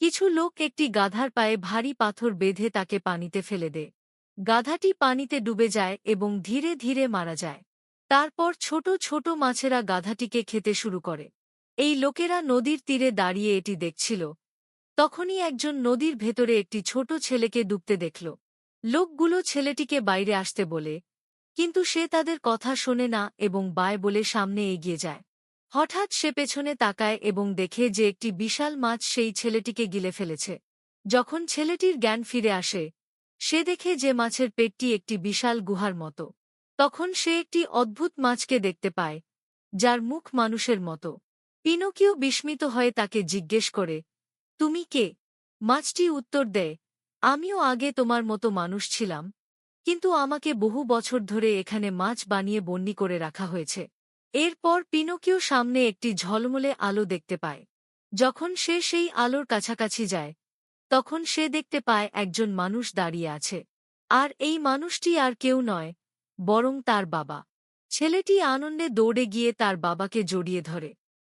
কিছু লোক একটি গাধার পায়ে ভারী পাথর বেঁধে তাকে পানিতে ফেলে দেয় গাধাটি পানিতে ডুবে যায় এবং ধীরে ধীরে মারা যায়। তারপর ছোট ছোট মাছেরা গাধাটিকে খেতে শুরু করে। এই লোকেরা নদীর তীরে দাঁড়িয়ে এটি দেখছিল। তখনই একজন নদীর ভেতরে একটি ছোট ছেলেকে ডুবতে দেখল। লোকগুলো ছেলেটিকে বাইরে আসতে বলে, কিন্তু সে তাদের কথা শোনে না এবং বায় বলে সামনে এগিয়ে যায়। হঠাৎ সে পেছনে তাকায় এবং দেখে যে একটি বিশাল মাছ সেই ছেলেটিকে গিলে ফেলেছে। যখন ছেলেটির জ্ঞান ফিরে আসে, সে দেখে যে মাছের পেটটি একটি বিশাল গুহার মতো। তখন সে একটি অদ্ভুত মাছকে দেখতে পায়, যার মুখ মানুষের মতো। পিনোকিও বিস্মিত হয়ে তাকে জিজ্ঞেস করে, তুমি কে? মাছটি উত্তর দেয় আমিও আগে তোমার মতো মানুষ ছিলাম, কিন্তু আমাকে বহু বছর ধরে এখানে মাছ বানিয়ে বন্যি করে রাখা হয়েছে। এরপর পিনোকিও সামনে একটি ঝলমলে আলো দেখতে পায়। যখন সে সেই আলোর কাছাকাছি যায়, তখন সে দেখতে পায় একজন মানুষ দাঁড়িয়ে আছে। আর এই মানুষটি আর কেউ নয়, বরং তার বাবা। ছেলেটি আনন্দে দৌড়ে গিয়ে তার বাবাকে জড়িয়ে ধরে।